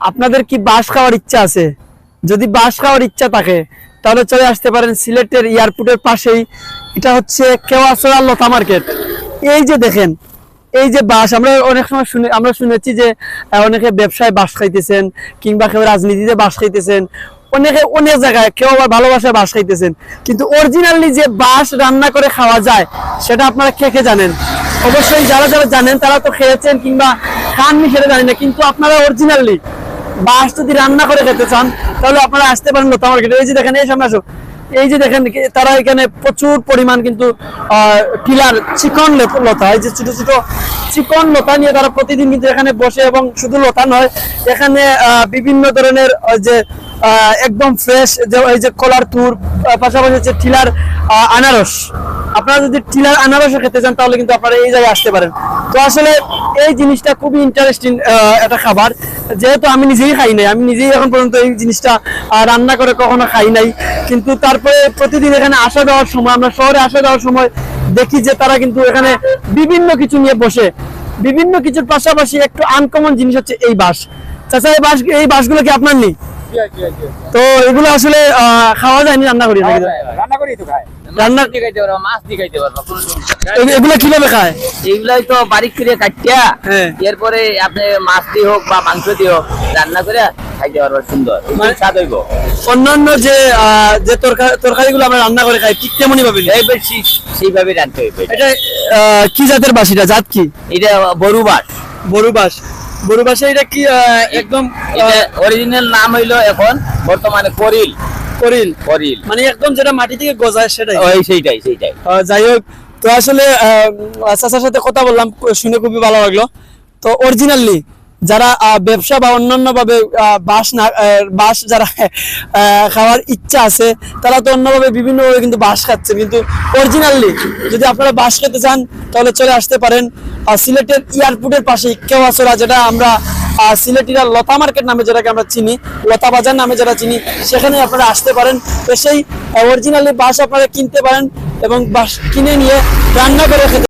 আপনাদের কি বাস খাওয়ার ইচ্ছা আছে? যদি বাস খাওয়ার ইচ্ছা থাকে, তাহলে চলে আসতে পারেন সিলেটের এয়ারপোর্টের পাশেই। এটা হচ্ছে কেওয়াচড়া লতা মার্কেট। এই যে দেখেন, এই যে বাস, আমরা অনেক সময় শুনে, আমরা শুনেছি যে অনেকে ব্যবসায় বাস খাইতেছেন, কিংবা কেউ রাজনীতিতে বাস খাইতেছেন। অনেকে অনেক জায়গায় কেউ আবার ভালোবাসায় বাস খাইতেছেন। কিন্তু অরিজিনালি যে বাস রান্না করে খাওয়া যায়, সেটা আপনারা কে কে জানেন? অবশ্যই যারা যারা জানেন, তারা তো খেয়েছেন কিংবা খাননি, সেটা জানেন না। কিন্তু আপনারা অরিজিনালি বাস যদি রান্না করে খেতে চান, তাহলে আপনারা আসতে পারেন লতা মার্কেটে। এই যে দেখেন, এই সামনে আসো। এই যে দেখেন তারা এখানে প্রচুর পরিমাণ কিন্তু টিলার চিকন লত- এই যে ছোট ছোট চিকন লতা নিয়ে তারা প্রতিদিন কিন্তু এখানে বসে এবং শুধু লতা নয়, এখানে বিভিন্ন ধরনের ওই যে একদম ফ্রেশ যে, এই যে কলার তুর পাশাপাশি হচ্ছে টিলার আনারস। আপনারা যদি টিলার আনারসও খেতে চান তাহলে কিন্তু আপনারা এই জায়গায় আসতে পারেন। তো আসলে এই জিনিসটা খুবই ইন্টারেস্টিং একটা খাবার। যেহেতু আমি নিজেই খাই নাই আমি নিজেই এখন পর্যন্ত এই জিনিসটা রান্না করে কখনো খাই নাই। কিন্তু তারপরে প্রতিদিন এখানে আসা যাওয়ার সময় আমরা শহরে আসা যাওয়ার সময় দেখি যে তারা কিন্তু এখানে বিভিন্ন কিছু নিয়ে বসে। বিভিন্ন কিছুর পাশাপাশি একটু আনকমন জিনিস হচ্ছে এই বাস চাচা এই বাস এই বাসগুলো কি আপনার নেই? তো এগুলো আসলে আহ, খাওয়া যায়নি রান্না করি। নাকি রান্না তো খায়। রান্না মাছ দিয়ে খাইতে পারবা মাছ দিয়ে খাইতে পারবা কোনো সমস্যা এগুলো কীভাবে খায়? এইগুলাই তো বারিক করে কাটিয়া হ্যাঁ। এরপরে আপনি মাছ দিয়ে হোক বা মাংস দিয়ে হোক রান্না করে খাইতে পারবা সুন্দর। মানে- স্বাদ হইব। অন্যান্য যে তরকারি তরকারিগুলো আমরা রান্না করে খাই ঠিক তেমনই ভাবে এই বেশি সেইভাবে রাখতে হইবে এটা। কি জাতের বাস এটা? জাত কি? এটা বড়ু মাছ বড়ু বাস বড়ু বাসে এটা কি একদম অরিজিনাল নাম হইল এখন বর্তমানে করিল। করিল। করিল। মানে একদম যেটা মাটি থেকে গজায় সেটাই। ওই সেইটাই সেইটাই। যাই হোক তো আসলে চাচার সাথে কথা বললাম শুনে খুবই ভালো লাগল। তো অরিজিনালি যারা ব্যবসা বা অন্যান্য ভাবে বাস না বাস যারা খাওয়ার ইচ্ছা আছে তারা তো অন্যভাবে বিভিন্ন ভাবে কিন্তু বাস খাচ্ছে। কিন্তু অরিজিনালি যদি আপনারা বাস খেতে চান তাহলে চলে আসতে পারেন সিলেটের এয়ারপোর্টের পাশে কেওয়াচড়া যেটা আমরা সিলেটিরা লতা মার্কেট নামে যেটাকে আমরা চিনি, লতা বাজার নামে যারা চিনি সেখানে আপনারা আসতে পারেন। সেই অরিজিনালি বাস আপনারা কিনতে পারেন এবং বাস কিনে নিয়ে রান্না করে খেতে